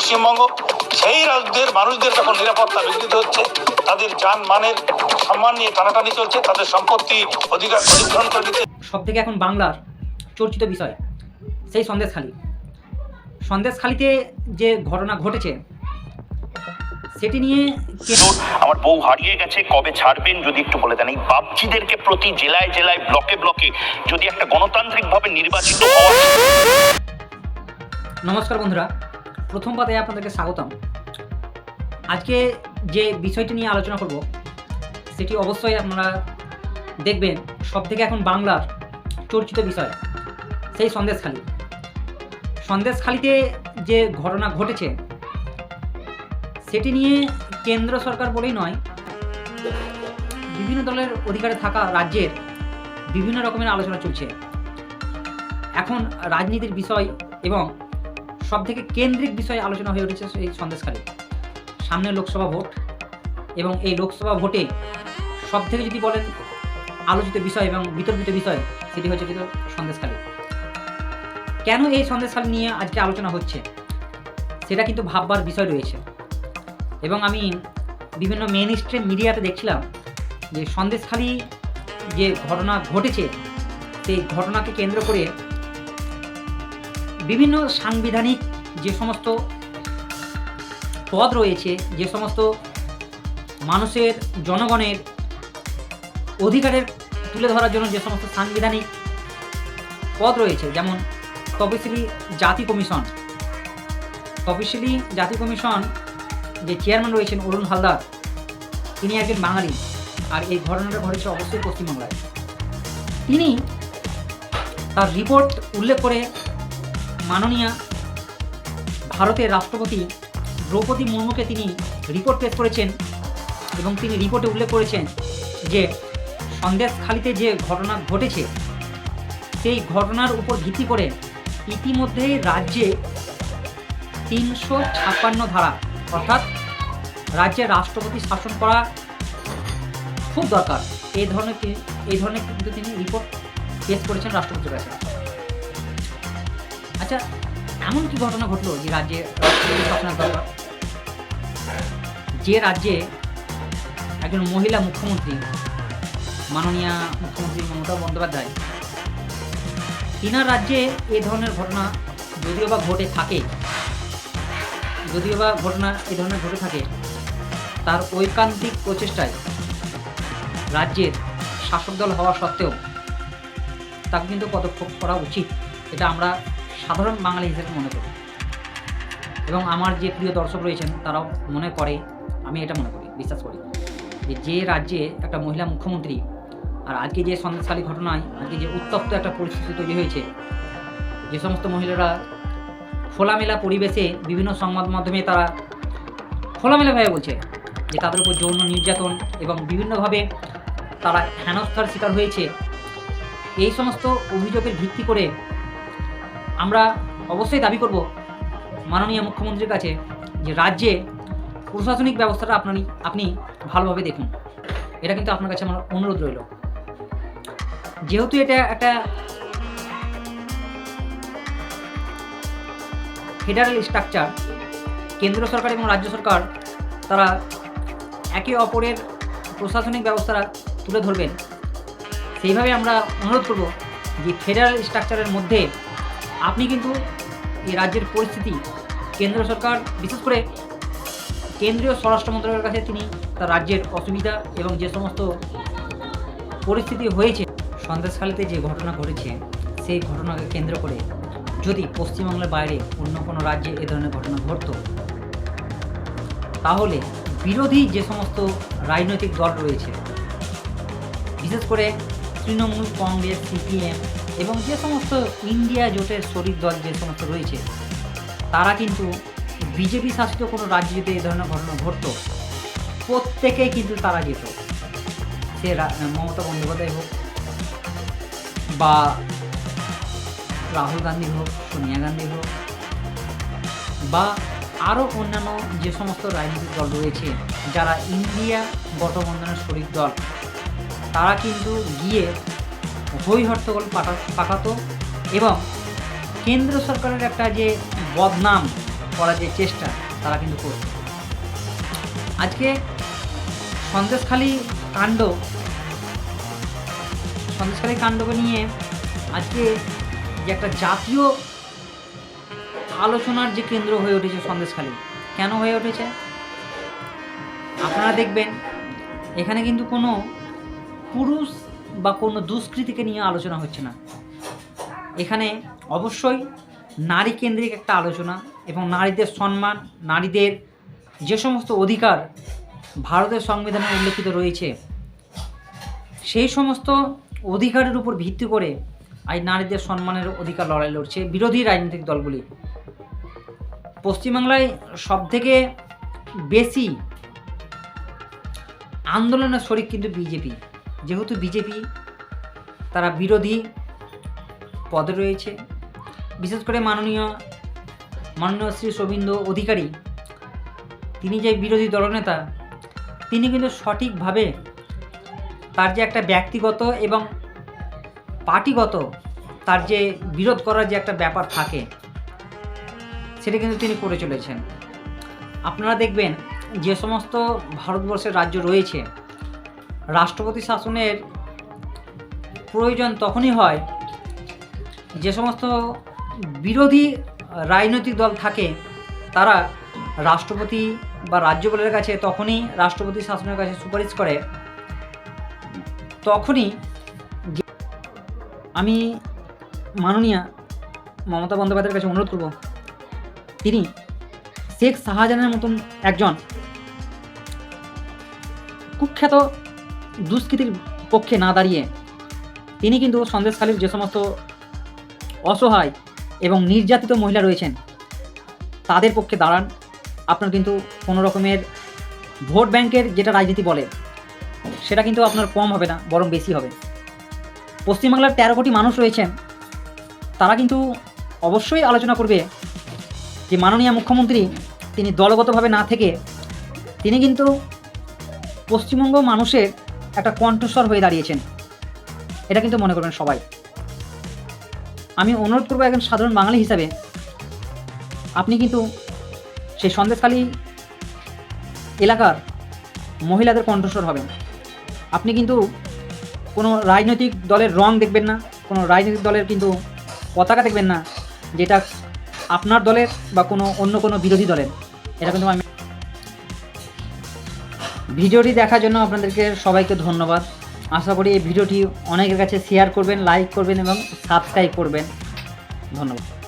পশ্চিমবঙ্গ সেই রাজ্যের মানুষদের যখন নিরাপত্তা বিঘ্নিত হচ্ছে তাদের যান মানের সম্মান নিয়ে টানাটানি চলছে তাদের সম্পত্তি অধিকার অধিগ্রহণ করে নিতে সব থেকে এখন বাংলার চর্চিত বিষয় সেই সন্দেশখালি। সন্দেশখালিতে যে ঘটনা ঘটেছে সেটি নিয়ে আমার বউ হারিয়ে গেছে কবে ছাড়বেন যদি একটু বলে দেন? এই বাপজিদেরকে প্রতি জেলায় জেলায় ব্লকে ব্লকে যদি একটা গণতান্ত্রিকভাবে নির্বাচিত হওয়া নমস্কার বন্ধুরা প্রথম পাতে আপনাদেরকে স্বাগতম। আজকে যে বিষয়টি নিয়ে আলোচনা করব, সেটি অবশ্যই আপনারা দেখবেন সব থেকে এখন বাংলার চর্চিত বিষয়, সেই সন্দেশখালি। সন্দেশখালিতে যে ঘটনা ঘটেছে, সেটি নিয়ে কেন্দ্র সরকার বলেই নয়, বিভিন্ন দলের অধিকারে থাকা রাজ্যের বিভিন্ন রকমের আলোচনা চলছে। এখন রাজনীতির বিষয় এবং সব থেকে কেন্দ্রিক বিষয়ে আলোচনা হয়ে উঠেছে এই সন্দেশখালী। সামনে লোকসভা ভোট এবং এই লোকসভা ভোটে সব থেকে যদি বলেন আলোচিত বিষয় এবং বিতর্কিত বিষয়, সেটি হচ্ছে কিন্তু সন্দেশখালী। কেন এই সন্দেশখালী নিয়ে আজকে আলোচনা হচ্ছে, সেটা কিন্তু ভাববার বিষয় রয়েছে। এবং আমি বিভিন্ন মেন স্ট্রিম মিডিয়াতে দেখছিলাম যে সন্দেশখালী যে ঘটনা ঘটেছে, সেই ঘটনাকে কেন্দ্র করে বিভিন্ন সাংবিধানিক যে সমস্ত পদ রয়েছে, যে সমস্ত মানুষের, জনগণের অধিকারের তুলে ধরার জন্য যে সমস্ত সাংবিধানিক পদ রয়েছে, যেমন তপশিলি জাতি কমিশন। তপশিলি জাতি কমিশন যে চেয়ারম্যান রয়েছেন অরুণ হালদার, তিনি একজন বাঙালি আর এই ঘটনাটা ঘটেছে অবশ্যই পশ্চিমবাংলায়। তিনি তার রিপোর্ট উল্লেখ করে মাননীয়া ভারতের রাষ্ট্রপতি দ্রৌপদী মুর্মুকে তিনি রিপোর্ট পেশ করেছেন এবং তিনি রিপোর্টে উল্লেখ করেছেন যে সন্দেশখালিতে যে ঘটনা ঘটেছে, সেই ঘটনার উপর ভিত্তি করে ইতিমধ্যেই রাজ্যে তিনশো ছাপ্পান্ন ধারা, অর্থাৎ রাজ্যে রাষ্ট্রপতি শাসন করা খুব দরকার। এই ধরনের এই ধরনের কিন্তু তিনি রিপোর্ট পেশ করেছেন রাষ্ট্রপতির কাছে। আচ্ছা এমন কি ঘটনা ঘটলো যে রাজ্যে রাষ্ট্রপতি দরকার যে রাজ্যে একজন মহিলা মুখ্যমন্ত্রী, মাননীয় মুখ্যমন্ত্রী মমতা বন্দ্যোপাধ্যায়, তিনার রাজ্যে এ ধরনের ঘটনা যদিও বা ঘটে থাকে, যদিও বা ঘটনা এ ধরনের ঘটে থাকে, তার ঐকান্তিক প্রচেষ্টায় রাজ্যের শাসক দল হওয়া সত্ত্বেও তাকে কিন্তু পদক্ষেপ করা উচিত। এটা আমরা সাধারণ বাঙালি হিসেবে মনে করি। এবং আমার যে প্রিয় দর্শক রয়েছেন, তারাও মনে করে, আমি এটা মনে করি, বিশ্বাস করি, যে যে রাজ্যে একটা মহিলা মুখ্যমন্ত্রী আর আজকে যে সন্দেশখালী ঘটনায়, আজকে যে উত্তপ্ত একটা পরিস্থিতি তৈরি হয়েছে, যে সমস্ত মহিলারা খোলামেলা পরিবেশে বিভিন্ন সংবাদ মাধ্যমে তারা খোলামেলাভাবে বলছে যে তাদের উপর যৌন নির্যাতন এবং বিভিন্নভাবে তারা হেনস্থার শিকার হয়েছে। এই সমস্ত অভিযোগের ভিত্তি করে আমরা অবশ্যই দাবি করব মাননীয় মুখ্যমন্ত্রীর কাছে যে রাজ্যে প্রশাসনিক ব্যবস্থাটা আপনি আপনি ভালোভাবে দেখুন। এটা কিন্তু আপনার কাছে আমার অনুরোধ রইল। যেহেতু এটা একটা ফেডারেল স্ট্রাকচার কেন্দ্র সরকার এবং রাজ্য সরকার তারা একে অপরের প্রশাসনিক ব্যবস্থা তুলে ধরবেন। সেইভাবে আমরা অনুরোধ করব যে ফেডারেল স্ট্রাকচারের মধ্যে আপনি কিন্তু এই রাজ্যের পরিস্থিতি কেন্দ্র সরকার, বিশেষ করে কেন্দ্রীয় স্বরাষ্ট্র মন্ত্রকের কাছে তিনি তার রাজ্যের অসুবিধা এবং যে সমস্ত পরিস্থিতি হয়েছে, সন্দেশখালীতে যে ঘটনা ঘটেছে, সেই ঘটনাকে কেন্দ্র করে যদি পশ্চিমবাংলার বাইরে অন্য কোনো রাজ্যে এ ধরনের ঘটনা ঘটতো, তাহলে বিরোধী যে সমস্ত রাজনৈতিক দল রয়েছে, বিশেষ করে তৃণমূল কংগ্রেস, সিপিএম এবং যে সমস্ত ইন্ডিয়া জোটের শরীর দল যে সমস্ত রয়েছে, তারা কিন্তু বিজেপি শাসিত কোনো রাজ্যে যদি এই ধরনের ঘটনা ঘটতো। প্রত্যেকেই কিন্তু তারা যেত। সে মমতা বন্দ্যোপাধ্যায় হোক বা রাহুল গান্ধী হোক, সোনিয়া গান্ধী হোক বা আরও অন্যান্য যে সমস্ত রাজনৈতিক দল রয়েছে, যারা ইন্ডিয়া গঠবন্ধনের শরিক দল, তারা কিন্তু গিয়ে হই হট্টগোল পাঠা পাকাতো এবং কেন্দ্র সরকারের একটা যে বদনাম করার যে চেষ্টা, তারা কিন্তু করছে আজকে সন্দেশখালী কাণ্ড, সন্দেশখালী কাণ্ডকে নিয়ে আজকে যে একটা জাতীয় আলোচনার যে কেন্দ্র হয়ে উঠেছে সন্দেশখালী, কেন হয়ে উঠেছে? আপনারা দেখবেন, এখানে কিন্তু কোনো পুরুষ বা কোনো দুষ্কৃতিকে নিয়ে আলোচনা হচ্ছে না। এখানে অবশ্যই নারী কেন্দ্রিক একটা আলোচনা এবং নারীদের সম্মান, নারীদের যে সমস্ত অধিকার ভারতের সংবিধানে উল্লেখিত রয়েছে, সেই সমস্ত অধিকারের উপর ভিত্তি করে আজ নারীদের সম্মানের অধিকার লড়াই লড়ছে বিরোধী রাজনৈতিক দলগুলি। পশ্চিমবাংলায় সবথেকে বেশি আন্দোলনের শরিক কিন্তু বিজেপি। যেহেতু বিজেপি, তারা বিরোধী পদে রয়েছে। বিশেষ করে মাননীয় মাননীয় শ্রী শোভিন্দু অধিকারী, তিনি যে বিরোধী দলনেতা, তিনি কিন্তু সঠিকভাবে তার যে একটা ব্যক্তিগত এবং পার্টিগত তার যে বিরোধ করার যে একটা ব্যাপার থাকে, সেটা কিন্তু তিনি করে চলেছেন। আপনারা দেখবেন যে সমস্ত ভারতবর্ষের রাজ্য রয়েছে রাষ্ট্রপতি শাসনের প্রয়োজন তখনই হয় যে সমস্ত বিরোধী রাজনৈতিক দল থাকে, তারা রাষ্ট্রপতি বা রাজ্যপালের কাছে তখনই রাষ্ট্রপতি শাসনের কাছে সুপারিশ করে। তখনই আমি মাননীয়া মমতা বন্দ্যোপাধ্যায়ের কাছে অনুরোধ করব। তিনি শেখ শাহজাহানের মতন একজন কুখ্যাত দুষ্কৃতির পক্ষে না দাঁড়িয়ে তিনি কিন্তু সন্দেশখালীর যে সমস্ত অসহায় এবং নির্যাতিত মহিলা রয়েছেন, তাদের পক্ষে দাঁড়ান। আপনার কিন্তু কোনো রকমের ভোট ব্যাংকের যেটা রাজনীতি বলে, সেটা কিন্তু আপনার কম হবে না, বরং বেশি হবে। পশ্চিমবাংলার তেরো কোটি মানুষ রয়েছেন, তারা কিন্তু অবশ্যই আলোচনা করবে যে মাননীয় মুখ্যমন্ত্রী তিনি দলগতভাবে না থেকে তিনি কিন্তু পশ্চিমবঙ্গ মানুষের একটা কণ্ঠস্বর হয়ে দাঁড়িয়েছেন। এটা কিন্তু মনে করবেন সবাই। আমি অনুরোধ করব একজন সাধারণ বাঙালি হিসাবে, আপনি কিন্তু সেই সন্দেশখালী এলাকার মহিলাদের কণ্ঠস্বর হবেন। আপনি কিন্তু কোনো রাজনৈতিক দলের রং দেখবেন না, কোনো রাজনৈতিক দলের কিন্তু পতাকা দেখবেন না, যেটা আপনার দলের বা কোনো অন্য কোনো বিরোধী দলের। এটা কিন্তু আমি ভিডিওটি দেখার জন্য আপনাদেরকে সবাইকে ধন্যবাদ। আশা করি এই ভিডিওটি অনেকের কাছে শেয়ার করবেন লাইক করবেন এবং সাবস্ক্রাইব করবেন। ধন্যবাদ।